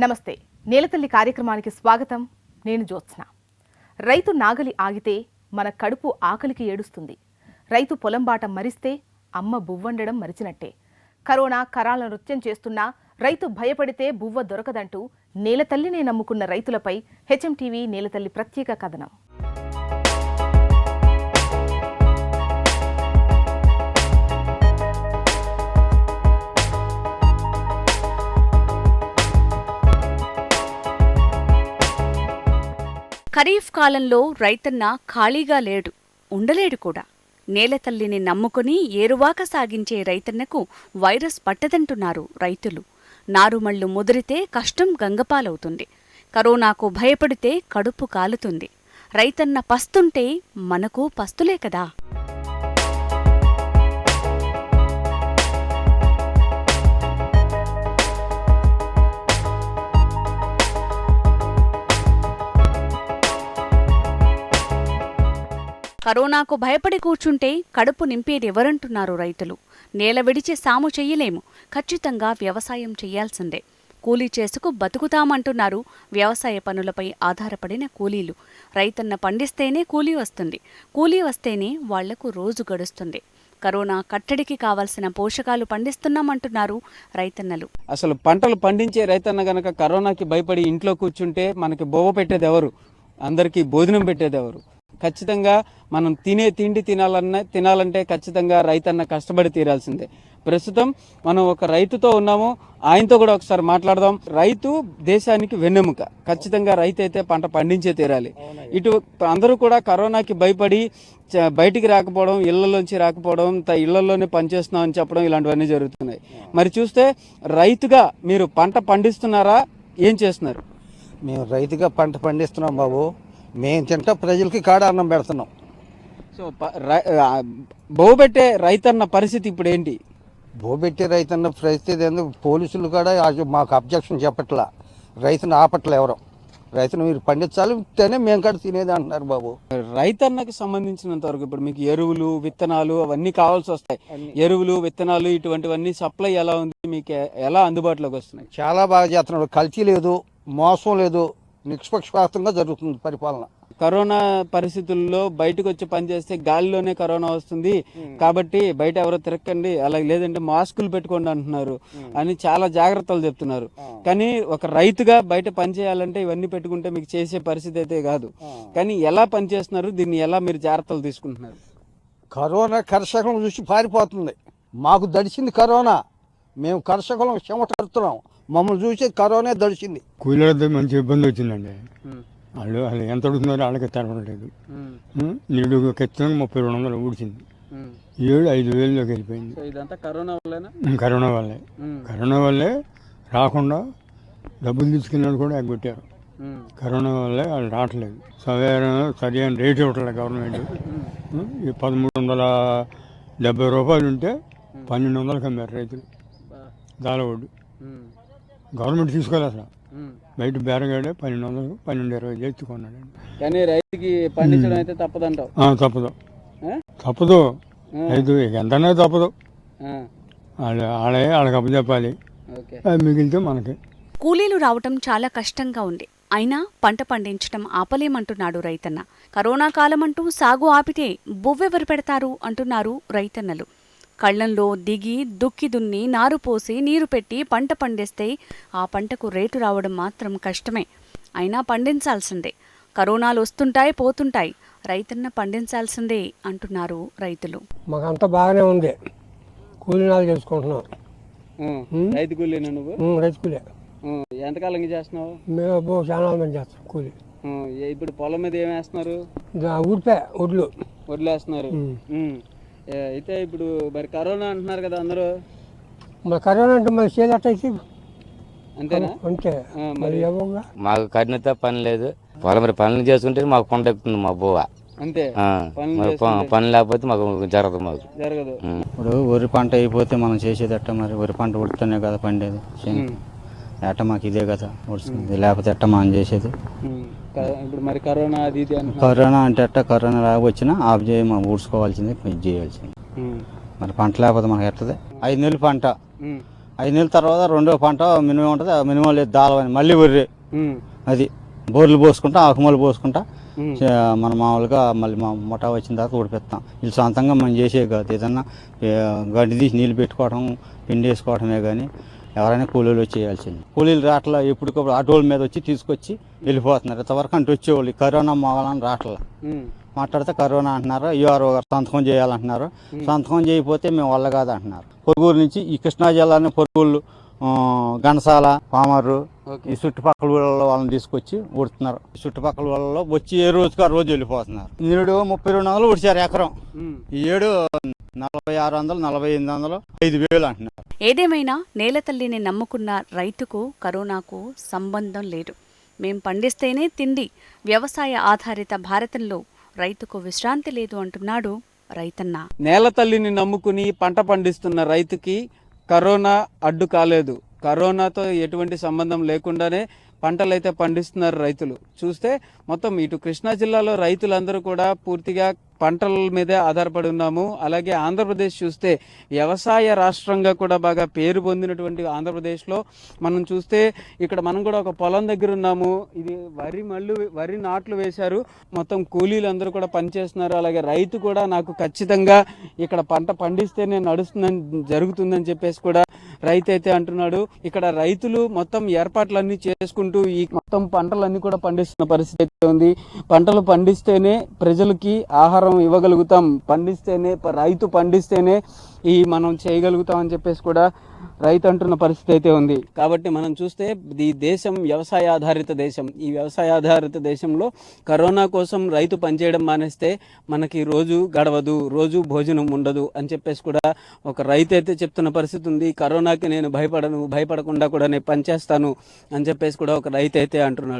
నమస్తే. నేలతల్లి కార్యక్రమానికి స్వాగతం. నేను జ్యోత్స్న. రైతు నాగలి ఆగితే మన కడుపు ఆకలికి ఏడుస్తుంది. రైతు పొలం బాట మరిస్తే అమ్మ బువ్వండడం మరిచినట్టే. కరోనా కరాల నృత్యం చేస్తున్నా రైతు భయపడితే బువ్వ దొరకదంటూ నేలతల్లినే నమ్ముకున్న రైతులపై హెచ్ఎంటీవీ నేలతల్లి ప్రత్యేక కథనం. ఖరీఫ్ కాలంలో రైతన్న ఖాళీగా లేడు ఉండలేడు కూడా. నేలతల్లిని నమ్ముకుని ఏరువాక సాగించే రైతన్నకు వైరస్ పట్టదంటున్నారు రైతులు. నారుమళ్ళు ముదిరితే కష్టం గంగపాలవుతుంది. కరోనాకు భయపడితే కడుపు కాలుతుంది. రైతన్న పస్తుంటే మనకు పస్తులే కదా. కరోనాకు భయపడి కూర్చుంటే కడుపు నింపేదెవరంటున్నారు రైతులు. నేల విడిచి సాము చెయ్యలేము. ఖచ్చితంగా వ్యవసాయం చెయ్యాల్సిందే కూలీ చేసుకు బతుకుతామంటున్నారు. వ్యవసాయ పనులపై ఆధారపడిన కూలీలు. రైతన్న పండిస్తేనే కూలీ వస్తుంది. కూలీ వస్తేనే వాళ్ళకు రోజు గడుస్తుంది. కరోనా కట్టడికి కావాల్సిన పోషకాలు పండిస్తున్నామంటున్నారు రైతన్నలు. అసలు పంటలు పండించే రైతన్న గనక కరోనాకి భయపడి ఇంట్లో కూర్చుంటే మనకి బొవ్వ పెట్టేది ఎవరు? అందరికీ భోజనం పెట్టేది ఎవరు? ఖచ్చితంగా మనం తినే తిండి తినాలన్న తినాలంటే ఖచ్చితంగా రైతన్న కష్టపడి తీరాల్సిందే. ప్రస్తుతం మనం ఒక రైతుతో ఉన్నాము. ఆయనతో కూడా ఒకసారి మాట్లాడదాం. రైతు దేశానికి వెన్నెముక. ఖచ్చితంగా రైతు అయితే పంట పండించే తీరాలి. ఇటు అందరూ కూడా కరోనాకి భయపడి బయటికి రాకపోవడం ఇళ్ళలోంచి రాకపోవడం ఇళ్ళలోనే పనిచేస్తున్నాం అని చెప్పడం ఇలాంటివన్నీ జరుగుతున్నాయి. మరి చూస్తే రైతుగా మీరు పంట పండిస్తున్నారా? ఏం చేస్తున్నారు? మేము రైతుగా పంట పండిస్తున్నాం బాబు. మేము తింటా ప్రజలకి కాడ అన్నం పెడుతున్నాం. సో బహుబెట్టే రైతన్న పరిస్థితి ఇప్పుడు ఏంటి? బోబెట్టి రైతన్న పరిస్థితి ఎందుకు పోలీసులు కూడా మాకు అబ్జెక్షన్ చెప్పట్లా. రైతును ఆపట్లే ఎవరు? రైతును మీరు పండించాలి తేనే మేము కాడ తినేది అంటున్నారు బాబు. రైతన్నకి సంబంధించినంత వరకు ఇప్పుడు మీకు ఎరువులు విత్తనాలు అవన్నీ కావాల్సి వస్తాయి. ఎరువులు విత్తనాలు ఇటువంటివన్నీ సప్లై ఎలా ఉంది? మీకు ఎలా అందుబాటులోకి వస్తున్నాయి? చాలా బాగా చేస్తున్నాడు. కల్తీ లేదు మోసం లేదు. నిష్పక్షపాతంగా జరుగుతుంది పరిపాలన. కరోనా పరిస్థితుల్లో బయటకు వచ్చి పనిచేస్తే గాలిలోనే కరోనా వస్తుంది. కాబట్టి బయట ఎవరో తిరగకండి అలాగే లేదంటే మాస్కులు పెట్టుకోండి అంటున్నారు అని చాలా జాగ్రత్తలు చెప్తున్నారు. కానీ ఒక రైతుగా బయట పని చేయాలంటే ఇవన్నీ పెట్టుకుంటే మీకు చేసే పరిస్థితి అయితే కాదు. కానీ ఎలా పని చేస్తున్నారు దీన్ని ఎలా మీరు జాగ్రత్తలు తీసుకుంటున్నారు? కరోనా కర్షకులను చూసి పారిపోతుంది. మాకు దడిచింది కరోనా. మేము కర్షకులం చెమటడుతున్నాం మమ్మల్ని చూసి కరోనా దడిచింది. కూలీలతో మంచి ఇబ్బంది వచ్చిందండి. వాళ్ళు వాళ్ళు ఎంత అడుగుతున్నారో వాళ్ళకి తెరవలేదు నీడు ఖచ్చితంగా ముప్పై రెండు వందలు ఊడిచింది. ఏడు ఐదు వేలలోకి వెళ్ళిపోయింది. ఇదంతా కరోనా వల్లేనా? కరోనా వల్లే. కరోనా వల్లే రాకుండా డబ్బులు తీసుకున్నాడు కూడా ఎగ్గొట్టారు. కరోనా వల్లే వాళ్ళు రావట్లేదు. సరైన సరైన రేట్ ఇవ్వట్లేదు గవర్నమెంట్. ఈ పదమూడు వందల డెబ్బై రూపాయలు ఉంటే పన్నెండు వందలకి అమ్మారు రైతులు. దాలవడ్డు గవర్నమెంట్ తీసుకోలేదు అసలు. బయట బేరగాడే పన్నెండు వందలు పన్నెండు ఇరవై చేసి కొన్నాడు కానీ రైతుకి పండించడం అయితే తప్పదంటావు. ఆ, తప్పదు. ఆ? తప్పదు. రైతు ఎంతనే తప్పదు. వాళ్ళ వాళ్ళే వాళ్ళకి అప్పచెప్పాలి. ఓకే. అది మిగిలితే మనకి. కూలీలు రావటం చాలా కష్టంగా ఉంది. అయినా పంట పండించటం ఆపలేమంటున్నాడు రైతన్న. కరోనా కాలమంటూ సాగు ఆపితే బువ్వెవరు పెడతారు అంటున్నారు రైతన్నలు. కళ్ళంలో దిగి దుక్కి దున్ని నారు పోసి నీరు పెట్టి పంట పండిస్తే ఆ పంటకు రేటు రావడం మాత్రం కష్టమే. అయినా పండించాల్సిందే. కరోనాలు వస్తుంటాయి పోతుంటాయి. రైతన్న పండించాల్సిందే అంటున్నారు రైతులు. మాకంతా బాగానే ఉంది. కూలీనాలు చేసుకుంటున్నాం. రైతు కూలీనా నువ్వు? రైతు కూలే. ఎంతకాలం చేస్తున్నావు? మేము చాలా మంది చేస్తాం కూలి. ఇప్పుడు పొలం మీద ఏం వేస్తున్నారు? ఒడ్లు వదిలేస్తున్నారు ఉం. అయితే ఇప్పుడు మరి కరోనా అంటున్నారు కదా అందరూ. మరి కరోనా అంటే మరి అంతేనా? అంతే. ఆ, మరి ఎవరుగా మాకు కఠినత పని లేదు. పొలం మరి పనులు చేసుకుంటే మాకు కొండ ఎక్కుతుంది మా బువ్వ. అంతే. పని లేకపోతే మాకు జరగదు మాకు. జరగదు. ఇప్పుడు వరి పంట అయిపోతే మనం చేసేది ఎట్ట మరి వరి పంట ఉడితేనే కదా పండేది. ఎట్ట మాకు ఇదే కదా ఉడుస్తుంది లేకపోతే ఎట్ట మనం చేసేది. ఇప్పుడు మరి కరోనా అది ఇది కరోనా అంటే ఎట్ట కరోనా రాక వచ్చినా ఆఫ్ చేయ మనం ఊడ్చుకోవాల్సింది ఇది చేయాల్సింది. మరి పంట లేకపోతే మనకి ఎట్టది ఐదు నెలలు పంట. ఐదు నెలల తర్వాత రెండో పంట మినిమం ఉంటుంది మినిమం లేదు దాలవని మళ్ళీ వర్రే అది బోర్లు పోసుకుంటా ఆకుమలు పోసుకుంటా మన మామూలుగా మళ్ళీ మా ముఠా వచ్చిన తర్వాత ఊడిపెత్తాం వీళ్ళు సొంతంగా మనం చేసే కాదు. ఏదన్నా గడ్డి తీసి నీళ్ళు పెట్టుకోవడం పిండి వేసుకోవడమే కానీ ఎవరైనా కూలీలు చేయాల్సింది. కూలీలు రాట్లా ఎప్పటికప్పుడు ఆటోల మీద వచ్చి తీసుకొచ్చి వెళ్ళిపోతున్నారు. ఇంతవరకు అంటే వచ్చేవాళ్ళు కరోనా మొగలని రాట్లా. మాట్లాడితే కరోనా అంటున్నారు యూఆర్ఓ గారు సంతకం చేయాలంటున్నారు. సంతకం చేయకపోతే మేము వల్ల కాదు అంటున్నారు పొరుగురు నుంచి ఈ కృష్ణా జిల్లాని పొరుగుళ్ళు గణసాల పామర్రు. ఈ చుట్టుపక్కల ఊళ్ళలో వాళ్ళని తీసుకొచ్చి ఉడుతున్నారు. ఈ చుట్టుపక్కల ఊళ్ళలో వచ్చి ఏ రోజుకి ఆ రోజు వెళ్ళిపోతున్నారు. ఈడు ముప్పై రెండు వందలు ఉడిచారు ఎకరం. ఈ ఏడు నలభై ఆరు వందలు నలభై ఎనిమిది వందలు ఐదు వేలు అంటున్నారు. ఏదేమైనా నేల తల్లిని నమ్ముకున్న రైతుకు కరోనాకు సంబంధం లేదు. మేం పండిస్తేనే తిండి. వ్యవసాయ ఆధారిత భారతంలో రైతుకు విశ్రాంతి లేదు అంటున్నాడు రైతన్న. నేల తల్లిని నమ్ముకుని పంట పండిస్తున్న రైతుకి కరోనా అడ్డు కాలేదు. కరోనాతో ఎటువంటి సంబంధం లేకుండానే పంటలైతే పండిస్తున్నారు రైతులు. చూస్తే మొత్తం ఇటు కృష్ణా జిల్లాలో రైతులందరూ కూడా పూర్తిగా పంటల మీదే ఆధారపడి ఉన్నాము. అలాగే ఆంధ్రప్రదేశ్ చూస్తే వ్యవసాయ రాష్ట్రంగా కూడా బాగా పేరు పొందినటువంటి ఆంధ్రప్రదేశ్లో మనం చూస్తే ఇక్కడ మనం కూడా ఒక పొలం దగ్గర ఉన్నాము. ఇది వరి మళ్ళు వరి నాట్లు వేశారు. మొత్తం కూలీలు అందరూ కూడా పనిచేస్తున్నారు. అలాగే రైతు కూడా నాకు ఖచ్చితంగా ఇక్కడ పంట పండిస్తేనే నడుస్తుందని జరుగుతుందని చెప్పేసి కూడా రైతు అయితే అంటున్నాడు ఇక్కడ రైతులు మొత్తం ఏర్పాట్లన్నీ చేసుకుంటూ ఈ మొత్తం పంటలన్నీ కూడా పండిస్తున్న పరిస్థితి అయితే ఉంది. పంటలు పండిస్తేనే ప్రజలకి ఆహారం ఇవ్వగలుగుతాం. పండిస్తేనే రైతు పండిస్తేనే ఈ మనం చేయగలుగుతాం అని చెప్పేసి కూడా రైతు అంటున్న పరిస్థితి అయితే ఉంది. కాబట్టి మనం చూస్తే ఈ దేశం వ్యవసాయ ఆధారిత దేశం. ఈ వ్యవసాయ ఆధారిత దేశంలో కరోనా కోసం రైతు పనిచేయడం మానేస్తే మనకి రోజు గడవదు రోజు భోజనం ఉండదు అని చెప్పేసి కూడా ఒక రైతు అయితే చెప్తున్న పరిస్థితి ఉంది. కరోనాకి నేను భయపడను భయపడకుండా కూడా నేను పనిచేస్తాను అని చెప్పేసి కూడా ఒక రైతు అయితే అంటున్నాడు.